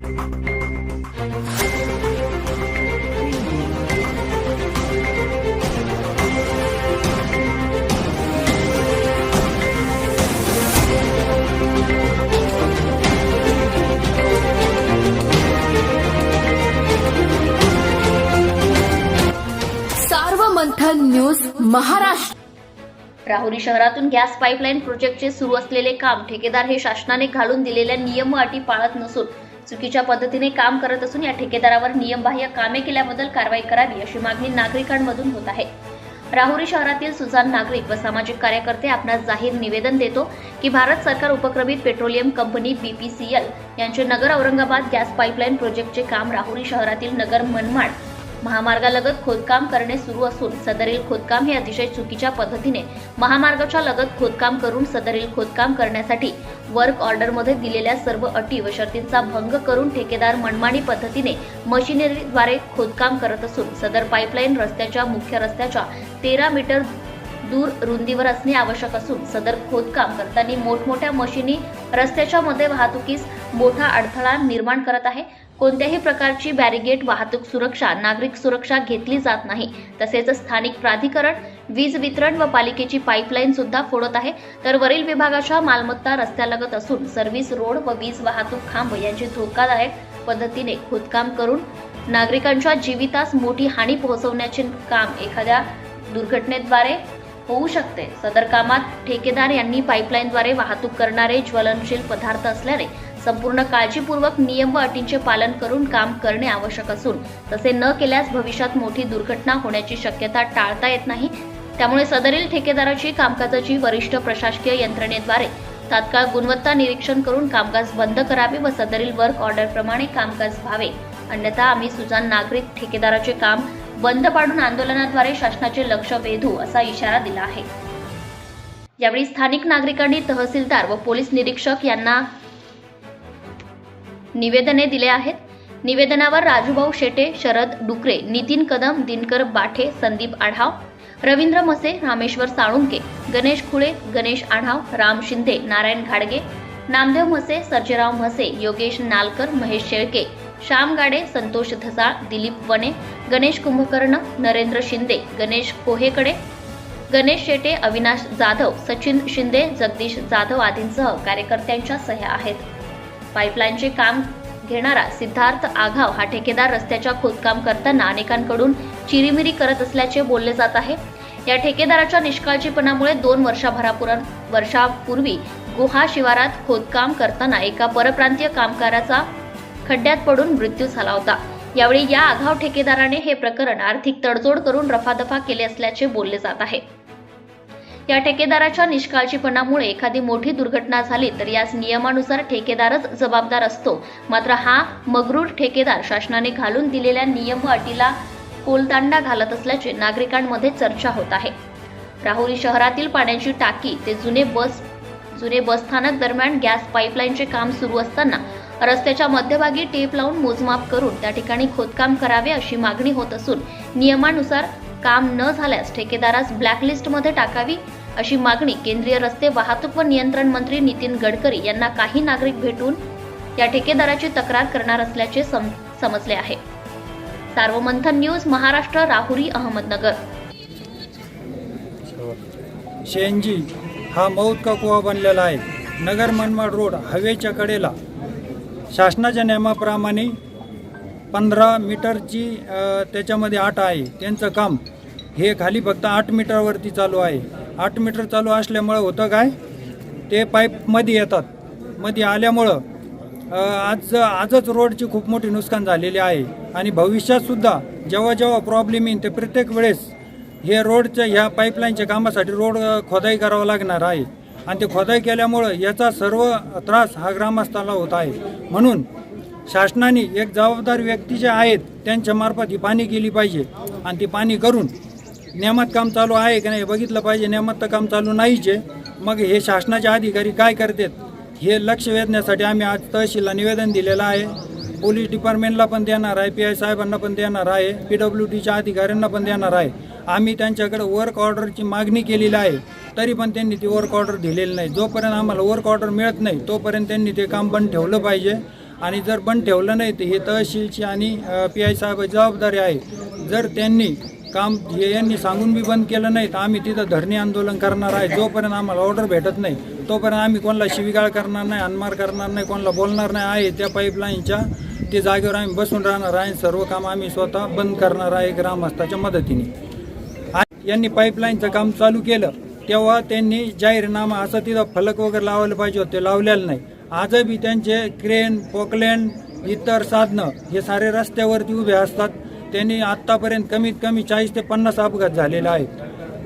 Sarvamanthan news Maharashtra. Rahuri शहरातून gas pipeline प्रोजेक्टचे सुरू असलेले काम ठेकेदार हे शासनाने घालून दिलेल्या नियम अटी पाळत नसून चुकीच्या पद्धतीने काम करत असून या ठेकेदारावर नियमबाह्य कामे केल्याबद्दल कारवाई करावी अशी मागणी नागरिकांमधून होत आहे. राहुरी शहरातील सुजान नागरिक व सामाजिक कार्यकर्ते आपणास जाहीर निवेदन देतो की भारत सरकार उपक्रमित पेट्रोलियम कंपनी बीपीसीएल यांचे नगर औरंगाबाद गॅस पाईपलाईन प्रोजेक्टचे काम राहुरी शहरातील नगर मनमाड महामार्गालगत खोदकाम करणे सुरू असून सदरील खोदकाम हे अतिशय चुकीच्या पद्धतीने महामार्गाच्या लगत खोदकाम करून सदरील खोदकाम करण्यासाठी वर्क ऑर्डरमध्ये दिलेल्या सर्व अटी व शर्तींचा भंग करून ठेकेदार मनमानी पद्धतीने मशिनरीद्वारे खोदकाम करत असून सदर पाईपलाईन रस्त्याच्या मुख्य रस्त्याच्या तेरा मीटर दूर रुंदीवर असणे आवश्यक असून सदर खोदकाम करताना मोठमोठ्या मशिनी रस्त्याच्या मध्ये वाहतुकीस मोठा अडथळा निर्माण करत आहे. कोणत्याही प्रकारची बॅरिगेट वाहतूक सुरक्षा नागरिक सुरक्षा घेतली जात नाही. तसेच स्थानिक प्राधिकरण वीज वितरण व पालिकेची पाईपलाईन सुद्धा फोडत आहे. तर वरील विभागाच्या मालमत्ता रस्त्यालगत असून सर्व्हिस रोड व वीज वाहतूक खांब यांची धोकादायक पद्धतीने खोदकाम करून नागरिकांच्या जीवितास मोठी हानी पोहोचवण्याचे काम एखाद्या दुर्घटनेद्वारे होऊ शकते. सदर कामात ठेकेदार यांनी पाईपलाईनद्वारे वाहतूक करणारे ज्वलनशील पदार्थ असल्याने संपूर्ण काळजीपूर्वक नियम व अटींचे पालन करून काम करणे आवश्यक असून तसे न केल्यास भविष्यात मोठी दुर्घटना होण्याची शक्यता टाळता येत नाही. त्यामुळे सदरील ठेकेदाराची कामकाजाची वरिष्ठ प्रशासकीय यंत्रणेद्वारे तात्काळ गुणवत्ता निरीक्षण करून कामकाज बंद करावे व सदरील वर्क ऑर्डरप्रमाणे कामकाज व्हावे. अन्यथा आम्ही सुजान नागरिक ठेकेदाराचे काम बंद पाडून आंदोलनाद्वारे शासनाचे लक्ष वेधू असा इशारा दिला आहे. यावेळी स्थानिक नागरिकांनी तहसीलदार व पोलीस निरीक्षक यांना निवेदने दिले आहेत. निवेदनावर राजूभाऊ शेटे शरद डुकरे नितीन कदम दिनकर बाठे संदीप आढाव रवींद्र मसे रामेश्वर साळुंके गणेश खुळे गणेश आढाव राम शिंदे नारायण घाडगे नामदेव मसे सर्जेराव म्हसे योगेश नालकर महेश शेळके श्याम गाडे संतोष धसाळ दिलीप वने गणेश कुंभकर्ण नरेंद्र शिंदे गणेश कोहेकडे गणेश शेटे अविनाश जाधव सचिन शिंदे जगदीश जाधव आदींसह कार्यकर्त्यांच्या सह्या आहेत. पाईपलाईनचे काम घेणारा सिद्धार्थ आघाव हा ठेकेदार रस्त्याच्या खोदकाम करताना अनेकांकडून चिरीमिरी करत असल्याचे बोलले जात आहे. या ठेकेदाराच्या निष्काळजीपणामुळे दोन वर्षाभरापुर वर्षापूर्वी गुहा शिवारात खोदकाम करताना एका परप्रांतीय कामगाराचा खड्ड्यात पडून मृत्यू झाला होता. यावेळी या आघाव ठेकेदाराने हे प्रकरण आर्थिक तडजोड करून रफादफा केले असल्याचे बोलले जात आहे. या ठेकेदाराच्या निष्काळजीपणामुळे एखादी मोठी दुर्घटना झाली तर यास नियमानुसार ठेकेदारच जबाबदार असतो. मात्र हा मगरूर ठेकेदार शासनाने घालून दिलेल्या नियम अटीला कोलतांडा घालत असल्याचे नागरिकांमध्ये चर्चा होत आहे. राहुरी शहरातील पाण्याची टाकी ते जुने बस जुने बसस्थानक दरम्यान गॅस पाईपलाईनचे काम सुरू असताना रस्त्याच्या मध्यभागी टेप लावून मोजमाप करून त्या ठिकाणी खोदकाम करावे अशी मागणी होत असून नियमानुसार काम न झाल्यास ठेकेदारास ब्लॅकलिस्टमध्ये टाकावी अशी मागणी केंद्रीय रस्ते वाहतूक व नियंत्रण मंत्री नितीन गडकरी यांना काही नागरिक भेटून या ठेकेदाराची तक्रार करणार असल्याचे सम समजले आहे. सार्वमंथन न्यूज महाराष्ट्र राहुरी अहमदनगर. शेंजी हा मौत का कुवा बनलेला आहे? नगर मनमाड रोड हवेच्या कडेला. शासनाच्या नियमाप्रमाणे पंधरा मीटरची त्याच्यामध्ये आट आहे. त्यांचं काम हे खाली फक्त आठ मीटरवरती चालू आहे. आठ मीटर चालू असल्यामुळं होतं काय? ते पाईपमध्ये येतात. मध्ये आल्यामुळं आज आजच रोडची खूप मोठी नुकसान झालेली आहे. आणि भविष्यातसुद्धा जेव्हा जेव्हा प्रॉब्लेम येईल ते प्रत्येक वेळेस हे रोडच्या ह्या पाईपलाईनच्या कामासाठी रोड खोदाई करावं लागणार आहे. आणि ते खोदाई केल्यामुळं याचा सर्व त्रास हा ग्रामस्थाला होत आहे. म्हणून शासनाने एक जबाबदार व्यक्ती जे आहेत त्यांच्यामार्फत ही पाणी केली पाहिजे. आणि ती पाणी करून नियमात काम चालू आहे की नाही बघितलं पाहिजे. नियमात तर काम चालू नाहीच आहे. मग हे शासनाचे अधिकारी काय करतात? हे लक्ष वेधण्यासाठी आम्ही आज तहसीलला निवेदन दिलेलं आहे. पोलीस डिपार्टमेंटला पण देणार आहे. पी आय साहेबांना पण देणार आहे. पी डब्ल्यू डीच्या अधिकाऱ्यांना पण देणार आहे. आम्ही त्यांच्याकडे वर्क ऑर्डरची मागणी केलेली आहे. तरी पण त्यांनी ती वर्क ऑर्डर दिलेली नाही. जोपर्यंत आम्हाला वर्क ऑर्डर मिळत नाही तोपर्यंत त्यांनी ते काम बंद ठेवलं पाहिजे. आणि जर बंद ठेवलं नाही तर हे तहसीलची आणि पी आय साहेब जबाबदारी आहे. जर त्यांनी काम हे यांनी सांगून बी बंद केलं नाही तर आम्ही तिथं धरणे आंदोलन करणार आहे. जोपर्यंत आम्हाला ऑर्डर भेटत नाही तोपर्यंत आम्ही कोणाला शिवीगाळ करणार नाही अनमार करणार नाही कोणाला बोलणार नाही. आहे त्या पाईपलाईनच्या ते जागेवर आम्ही बसून राहणार आहे. सर्व काम आम्ही स्वतः बंद करणार आहे ग्रामस्थाच्या मदतीने. यांनी पाईपलाईनचं काम चालू केलं तेव्हा त्यांनी जाहीरनामा असं तिथं फलक वगैरे लावायला पाहिजे होते लावलेलं नाही. आजही त्यांचे क्रेन पोकलँड इतर साधनं हे सारे रस्त्यावरती उभे असतात. त्यांनी आत्तापर्यंत कमीत कमी चाळीस ते पन्नास अपघात झालेले आहेत.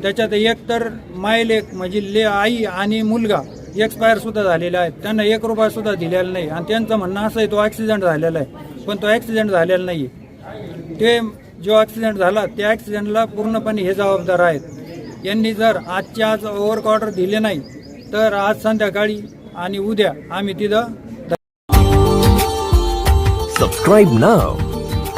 त्याच्यात एक तर मायलेक म्हणजे ले आई आणि मुलगा एक्सपायर सुद्धा आहे. त्यांना एक रुपया सुद्धा दिलेला नाही. आणि त्यांचं म्हणणं असं आहे तो ॲक्सिडेंट झालेला आहे. पण तो ॲक्सिडेंट झालेला नाही ते जो ॲक्सिडेंट झाला त्या ॲक्सिडेंटला पूर्णपणे हे जबाबदार आहेत. यांनी जर आजच्या आज ओव्हर ऑर्डर दिले नाही तर आज संध्याकाळी आणि उद्या आम्ही तिथं subscribe now